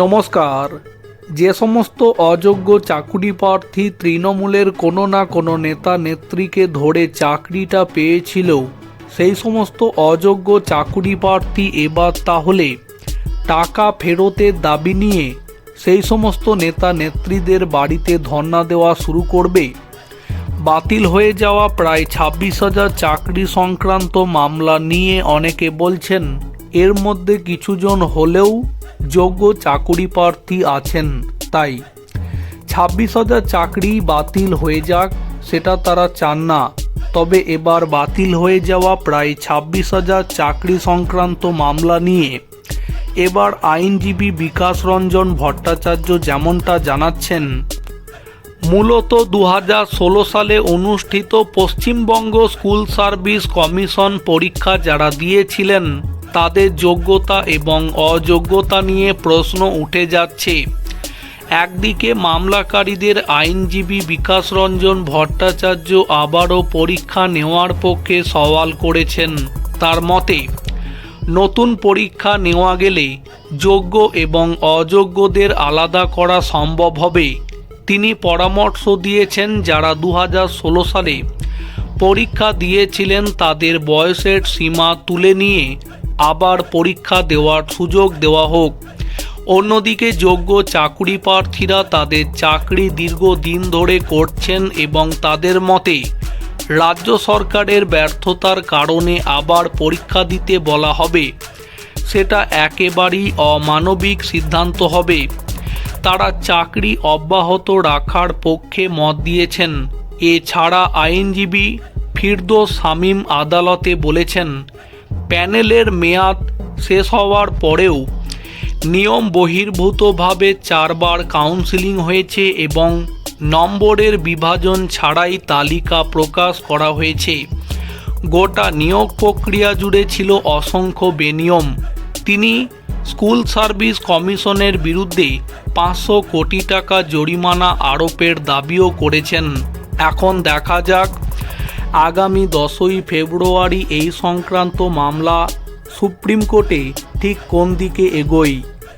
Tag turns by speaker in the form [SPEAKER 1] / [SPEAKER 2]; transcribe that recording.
[SPEAKER 1] নমস্কার। যে সমস্ত অযোগ্য চাকুরি প্রার্থী তৃণমূলের কোনো না কোনো নেতা নেত্রীকে ধরে চাকরিটা পেয়েছিল সেই সমস্ত অযোগ্য চাকুরি প্রার্থী এবার তাহলে টাকা ফেরতের দাবি নিয়ে সেই সমস্ত নেতা নেত্রীদের বাড়িতে ধর্ণা দেওয়া শুরু করবে। বাতিল হয়ে যাওয়া প্রায় ছাব্বিশ হাজার চাকরি সংক্রান্ত মামলা নিয়ে অনেকে বলছেন, এর মধ্যে কিছুজন হলেও যোগ্য চাকুরি প্রার্থী আছেন, তাই ছাব্বিশ হাজার চাকরি বাতিল হয়ে যাক, সেটা তারা চান না। তবে এবার বাতিল হয়ে যাওয়া প্রায় ছাব্বিশ হাজার চাকরি সংক্রান্ত মামলা নিয়ে এবার আইনজীবী বিকাশ রঞ্জন ভট্টাচার্য যেমনটা জানাচ্ছেন, মূলত দু হাজার ষোলো সালে অনুষ্ঠিত পশ্চিমবঙ্গ স্কুল সার্ভিস কমিশন পরীক্ষা যারা দিয়েছিলেন তাদের যোগ্যতা এবং অযোগ্যতা নিয়ে প্রশ্ন উঠে যাচ্ছে। একদিকে মামলাকারীদের আইনজীবী বিকাশ রঞ্জন ভট্টাচার্য আবারও পরীক্ষা নেওয়ার পক্ষে সওয়াল করেছেন তার মতে, নতুন পরীক্ষা নেওয়া গেলে যোগ্য এবং অযোগ্যদের আলাদা করা সম্ভব হবে। তিনি পরামর্শ দিয়েছেন যারা দু হাজার ষোলো সালে পরীক্ষা দিয়েছিলেন তাদের বয়সের সীমা তুলে নিয়ে আবার পরীক্ষা দেওয়ার সুযোগ দেওয়া হোক। অন্যদিকে যোগ্য চাকুরি প্রার্থীরা তাদের চাকরি দীর্ঘদিন ধরে করছেন এবং তাদের মতে, রাজ্য সরকারের ব্যর্থতার কারণে আবার পরীক্ষা দিতে বলা হবে। সেটা একেবারেই অমানবিক সিদ্ধান্ত হবে। তারা চাকরি অব্যাহত রাখার পক্ষে মত দিয়েছেন। এছাড়া আইনজীবী ফিরদোস শামীম আদালতে বলেছেন প্যানেলের মেয়াদ শেষ হওয়ার পরেও নিয়ম বহির্ভূতভাবে চারবার কাউন্সিলিং হয়েছে এবং নম্বরের বিভাজন ছাড়াই তালিকা প্রকাশ করা হয়েছে। গোটা নিয়োগ প্রক্রিয়া জুড়ে ছিল অসংখ্য বেনিয়ম। তিনি স্কুল সার্ভিস কমিশনের বিরুদ্ধে পাঁচশো কোটি টাকা জরিমানা আরোপের দাবিও করেছেন। এখন দেখা যাক আগামী দশই ফেব্রুয়ারি এই সংক্রান্ত মামলা সুপ্রিম কোর্টে ঠিক কোন দিকে এগোয়?